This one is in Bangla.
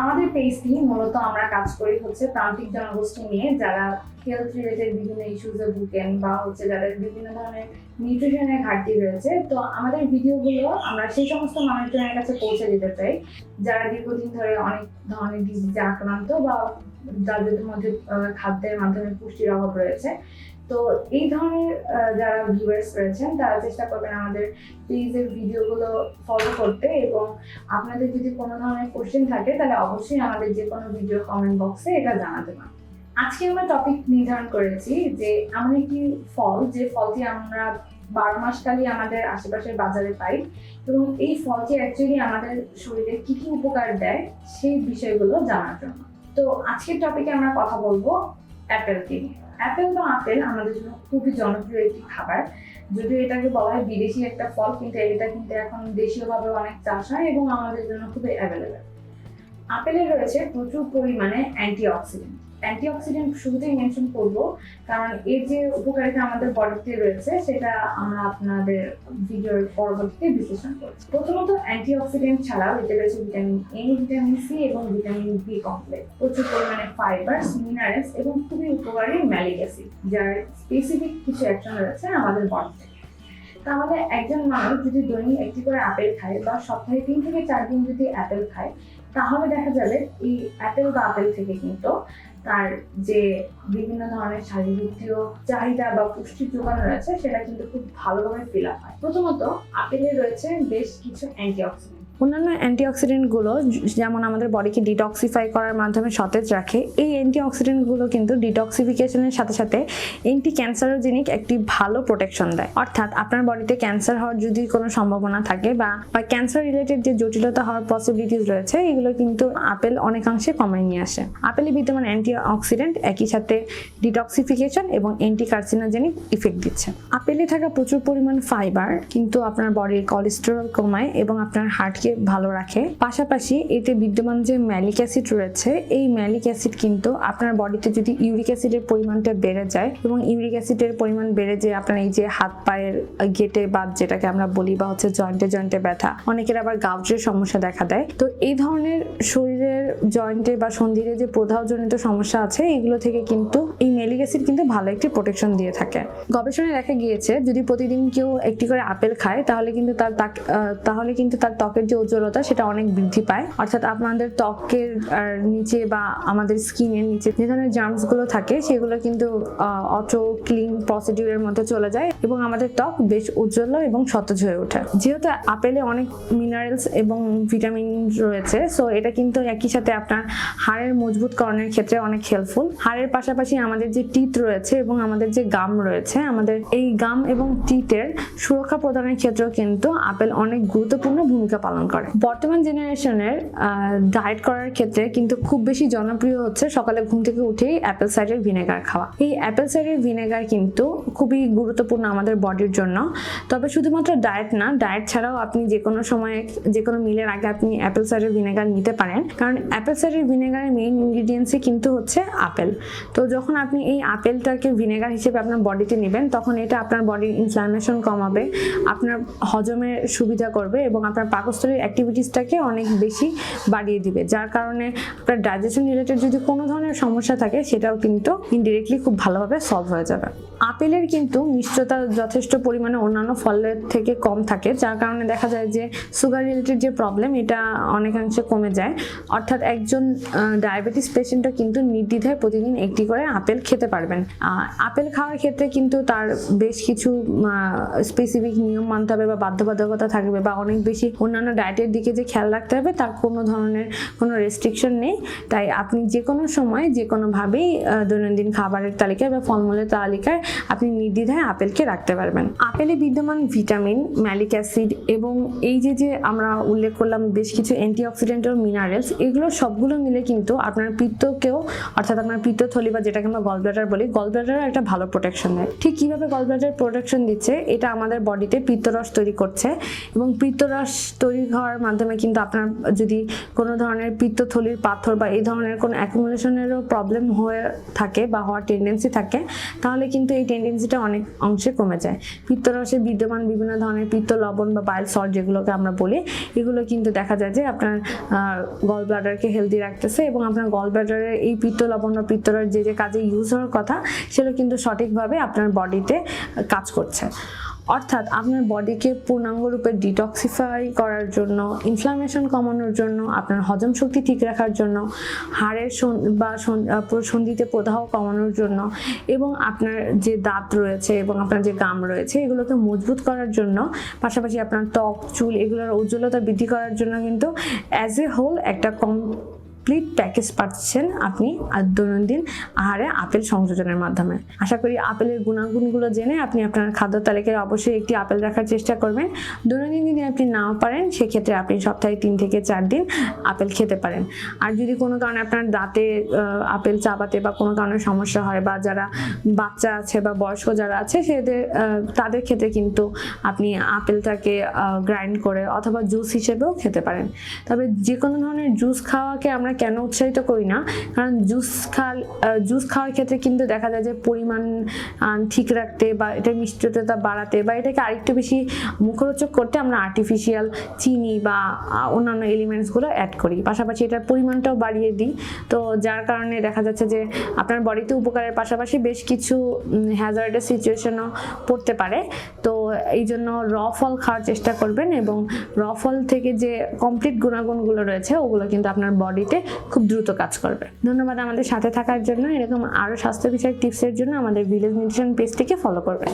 আমাদের পেজটি মূলত আমরা কাজ করি হচ্ছে প্রান্তিক জনগোষ্ঠী নিয়ে, যারা হেলথ রিলেটেড বিভিন্ন ইস্যুজে ভুগেন বা হচ্ছে যাদের বিভিন্ন ধরনের নিউট্রিশনের ঘাটতি রয়েছে। তো আমাদের ভিডিওগুলো আমরা সেই সমস্ত মানুষজনের কাছে পৌঁছে দিতে চাই, যারা দীর্ঘদিন ধরে অনেক ধরনের ডিজিজে আক্রান্ত বা যাদের মধ্যে খাদ্যের মাধ্যমে পুষ্টির অভাব রয়েছে। তো এই ধরনের যারা ভিউয়ার্স রয়েছেন, তারা চেষ্টা করবেন আমাদের পেজের ভিডিওগুলো ফলো করতে এবং আপনাদের যদি কোনো ধরনের কোশ্চেন থাকে, তাহলে অবশ্যই আমাদের যে কোনো ভিডিও কমেন্ট বক্সে এটা জানাতে পারেন আজকে আমরা টপিক নির্ধারণ করেছি যে, এমন একটি ফল যে ফলটি আমরা বারো মাসকালই আমাদের আশেপাশের বাজারে পাই এবং এই ফলটি অ্যাকচুয়ালি আমাদের শরীরে কি কি উপকার দেয়, সেই বিষয়গুলো জানার জন্য। তো আজকের টপিকে আমরা কথা বলব অ্যাপেলকে নিয়ে। অ্যাপেল বা আপেল আমাদের জন্য খুবই জনপ্রিয় একটি খাবার। যদিও এটাকে বলা হয় বিদেশি একটা ফল, কিন্তু এটা কিন্তু এখন দেশীয়ভাবে অনেক চাষ হয় এবং আমাদের জন্য খুবই অ্যাভেলেবেল আপেলে রয়েছে প্রচুর পরিমাণে অ্যান্টিঅক্সিডেন্ট অ্যান্টিঅক্সিডেন্ট শুরুতেই মেনশন করব, কারণ এর যে উপকারিতা আমাদের বডিতে রয়েছে, সেটা আমরা আপনাদের ভিডিওর পরবর্তীতে বিশ্লেষণ করছি। প্রথমত অ্যান্টিঅক্সিডেন্ট ছাড়াও এতে রয়েছে ভিটামিন এ ভিটামিন সি এবং ভিটামিন বি কমপ্লেক্স প্রচুর পরিমাণে ফাইবার্স মিনারেলস এবং খুবই উপকারী ম্যালিক অ্যাসিড যার স্পেসিফিক কিছু অ্যাকশন রয়েছে আমাদের বডিতে তাহলে একজন মানুষ যদি দৈনিক একটি করে আপেল খায় বা সপ্তাহে তিন থেকে চার দিন যদি অ্যাপেল খায়, তাহলে দেখা যাবে এই অ্যাপেল বা আপেল থেকে কিন্তু তার যে বিভিন্ন ধরনের শারীরবৃত্তীয় চাহিদা বা পুষ্টির যোগান রয়েছে, সেটা কিন্তু খুব ভালোভাবে ফিল আপ হয়। প্রথমত আপেলে রয়েছে বেশ কিছু অ্যান্টিঅক্সিডেন্ট অন্যান্য অ্যান্টিঅক্সিডেন্টগুলো যেমন আমাদের বডিকে ডিটক্সিফাই করার মাধ্যমে সতেজ রাখে, এই অ্যান্টিঅক্সিডেন্টগুলো কিন্তু ডিটক্সিফিকেশনের সাথে সাথে অ্যান্টি ক্যান্সারোজেনিক একটি ভালো প্রোটেকশন দেয়। অর্থাৎ আপনার বডিতে ক্যান্সার হওয়ার যদি কোনো সম্ভাবনা থাকে বা ক্যান্সার রিলেটেড যে জটিলতা হওয়ার পসিবিলিটিস রয়েছে, এগুলো কিন্তু আপেল অনেকাংশে কমায় নিয়ে আসে। আপেলে বিদ্যমান অ্যান্টিঅক্সিডেন্ট একই সাথে ডিটক্সিফিকেশন এবং অ্যান্টি কার্সিনোজেনিক ইফেক্ট দিচ্ছে। আপেলে থাকা প্রচুর পরিমাণ ফাইবার কিন্তু আপনার বডির কোলেস্টেরল কমায় এবং আপনার হার্টকে ভালো রাখে। পাশাপাশি এতে বিদ্যমান যে ম্যালিক অ্যাসিড রয়েছে, এই ম্যালিক অ্যাসিড কিন্তু আপনার বডিতে যদি ইউরিক অ্যাসিডের পরিমাণটা বেড়ে যায় এবং ইউরিক অ্যাসিডের পরিমাণ বেড়ে যে আপনার এই যে হাত পায়ের গেটে বাদ যেটাকে আমরা বলি বা হচ্ছে জয়েন্টে জয়েন্টে ব্যথা, অনেকের আবার গাউটের সমস্যা দেখা দেয়। তো এই ধরনের শরীরের জয়েন্টে বা সন্ধিরে যে প্রদাহজনিত সমস্যা আছে, এগুলো থেকে কিন্তু এই মেলিক অ্যাসিড কিন্তু ভালো একটি প্রোটেকশন দিয়ে থাকে। গবেষণায় দেখা গিয়েছে, যদি প্রতিদিন কেউ একটি করে আপেল খায়, তাহলে কিন্তু তার তাহলে কিন্তু তার ত্বকের উজ্জ্বলতা সেটা অনেক বৃদ্ধি পায়। অর্থাৎ আপনাদের ত্বকের নিচে বা আমাদের স্কিনের নিচে যে ধরনের জার্মসগুলো থাকে, সেগুলো কিন্তু অটো ক্লিন প্রসিডিউরের মধ্যে চলে যায় এবং আমাদের ত্বক বেশ উজ্জ্বল এবং সতেজ হয়ে ওঠে। যেহেতু আপেলে অনেক মিনারেলস এবং ভিটামিন রয়েছে সো এটা কিন্তু একই সাথে আপনার হাড়ের মজবুতকরণের ক্ষেত্রে অনেক হেল্পফুল হাড়ের পাশাপাশি আমাদের যে টিথ রয়েছে এবং আমাদের যে গাম রয়েছে, আমাদের এই গাম এবং টিথের সুরক্ষা প্রদানের ক্ষেত্রেও কিন্তু আপেল অনেক গুরুত্বপূর্ণ ভূমিকা পালন করে বর্তমান জেনারেশনের ডায়েট করার ক্ষেত্রে কিন্তু খুব বেশি জনপ্রিয় হচ্ছে সকালে ঘুম থেকে উঠেই অ্যাপেল সাইডের ভিনেগার খাওয়া। এই অ্যাপেল সাইডার ভিনেগার কিন্তু খুবই গুরুত্বপূর্ণ আমাদের বডির জন্য। তবে শুধুমাত্র ডায়েট না ডায়েট ছাড়াও আপনি যে কোনো সময় যে কোনো মিলের আগে আপনি অ্যাপেল সাইডের ভিনেগার নিতে পারেন। কারণ অ্যাপেল সাইডার ভিনেগারের মেইন ইনগ্রিডিয়েন্টসই কিন্তু হচ্ছে আপেল। তো যখন আপনি এই আপেলটাকে ভিনেগার হিসেবে আপনার বডিতে নেবেন, তখন এটা আপনার বডির ইনফ্লামেশন কমাবে, আপনার হজমের সুবিধা করবে এবং আপনার পাকস্থলীর অ্যাক্টিভিটিসটাকে অনেক বেশি বাড়িয়ে দিবে। যার কারণে আপনার ডাইজেশন রিলেটেড যদি কোনো ধরনের সমস্যা থাকে, সেটাও কিন্তু ইনডিরেক্টলি খুব ভালোভাবে সলভ হয়ে যাবে। আপেলের কিন্তু মিষ্টতা যথেষ্ট পরিমাণে অন্যান্য ফলের থেকে কম থাকে, যার কারণে দেখা যায় যে সুগার রিলেটেড যে প্রবলেম এটা অনেকাংশে কমে যায়। অর্থাৎ একজন ডায়াবেটিস পেশেন্টও কিন্তু নির্দ্বিধায় প্রতিদিন একটি করে আপেল খেতে পারবেন। আপেল খাওয়ার ক্ষেত্রে কিন্তু তার বেশ কিছু স্পেসিফিক নিয়ম মানতে হবে বা বাধ্যবাধকতা থাকবে বা অনেক বেশি অন্যান্য ডায়েটের দিকে যে খেয়াল রাখতে হবে, তার কোনো ধরনের কোনো রেস্ট্রিকশন নেই। তাই আপনি যে কোনো সময় যে কোনোভাবেই দৈনন্দিন খাবারের তালিকায় বা ফলমূলের তালিকায় আপনি নির্দ্বিধায় আপেলকে রাখতে পারবেন। আপেলে বিদ্যমান ভিটামিন ম্যালিক অ্যাসিড এবং এই যে যে আমরা উল্লেখ করলাম বেশ কিছু অ্যান্টিঅক্সিডেন্ট ও মিনারেলস, এগুলো সবগুলো মিলে কিন্তু আপনার পিত্তকেও, অর্থাৎ আপনার পিত্তথলি বা যেটাকে আমরা গল ব্লাডার বলি গল ব্লাডারও একটা ভালো প্রোটেকশন দেয়। ঠিক কীভাবে গল ব্লাডার প্রোটেকশন দিচ্ছে, এটা আমাদের বডিতে পিত্তরস তৈরি করছে এবং পিত্তরস তৈরি হওয়ার মাধ্যমে কিন্তু আপনার যদি কোনো ধরনের পিত্তথলির পাথর বা এই ধরনের কোনো অ্যাকুমুলেশনেরও প্রবলেম হয়ে থাকে বা হওয়ার টেন্ডেন্সি থাকে, তাহলে কিন্তু এই টেন্ডেন্সিটা অনেক অংশে কমে যায়। পিত্তরসে বিদ্যমান বিভিন্ন ধরনের পিত্ত, লবণ বা বাইল সল্ট যেগুলোকে আমরা বলি, এগুলো কিন্তু দেখা যায় যে আপনার গল ব্লাডারকে হেলদি রাখতেছে এবং আপনার গল ব্লাডারের এই পিত্ত, লবণ বা পিত্তরস যে যে কাজে ইউজ হওয়ার কথা, সেগুলো কিন্তু সঠিকভাবে আপনার বডিতে কাজ করছে। অর্থাৎ আপনার বডিকে পূর্ণাঙ্গরূপে ডিটক্সিফাই করার জন্য ইনফ্লামেশন কমানোর জন্য, আপনার হজম শক্তি ঠিক রাখার জন্য, হাড়ের বা সন- সন্ধিতে প্রদাহ কমানোর জন্য এবং আপনার যে দাঁত রয়েছে এবং আপনার যে গাম রয়েছে এগুলোকে মজবুত করার জন্য, পাশাপাশি আপনার ত্বক, চুল এগুলোর উজ্জ্বলতা বৃদ্ধি করার জন্য কিন্তু অ্যাজ এ হোল একটা কম কমপ্লিট প্যাকেজ পাচ্ছেন আপনি দৈনন্দিন আহারে আপেল সংযোজনের মাধ্যমে। আশা করি আপেলের গুণাগুণগুলো জেনে আপনি আপনার খাদ্য তালিকায় অবশ্যই একটি আপেল রাখার চেষ্টা করবেন। দৈনন্দিন যদি আপনি নাও পারেন, সেক্ষেত্রে আপনি সপ্তাহে তিন থেকে চার দিন আপেল খেতে পারেন। আর যদি কোনো কারণে আপনার দাঁতে আপেল চাবাতে বা কোনো কারণে সমস্যা হয় বা যারা বাচ্চা আছে বা বয়স্ক যারা আছে, সেদের তাদের ক্ষেত্রে কিন্তু আপনি আপেলটাকে গ্রাইন্ড করে অথবা জুস হিসেবেও খেতে পারেন। তবে যে কোনো ধরনের জুস খাওয়াকে আমরা কেন উৎসাহিত করি না? কারণ জুস খা জুস খাওয়ার ক্ষেত্রে কিন্তু দেখা যায় যে পরিমাণ ঠিক রাখতে বা এটার মিষ্টতা বাড়াতে বা এটাকে আরেকটু বেশি মুখরোচক করতে আমরা আর্টিফিশিয়াল চিনি বা অন্যান্য এলিমেন্টসগুলো অ্যাড করি। পাশাপাশি এটার পরিমাণটাও বাড়িয়ে দিই। তো যার কারণে দেখা যাচ্ছে যে আপনার বডিতে উপকারের পাশাপাশি বেশ কিছু হ্যাজার্ডের সিচুয়েশনও পড়তে পারে। তো এই জন্য র ফল খাওয়ার চেষ্টা করবেন এবং র ফল থেকে যে কমপ্লিট গুণাগুণগুলো রয়েছে, ওগুলো কিন্তু আপনার বডিতে খুব দ্রুত কাজ করবে। ধন্যবাদ আমাদের সাথে থাকার জন্য। এরকম আরও স্বাস্থ্য বিষয়ক টিপসের জন্য আমাদের ভিলেজ নিউট্রিশন পেজটিকে ফলো করবেন।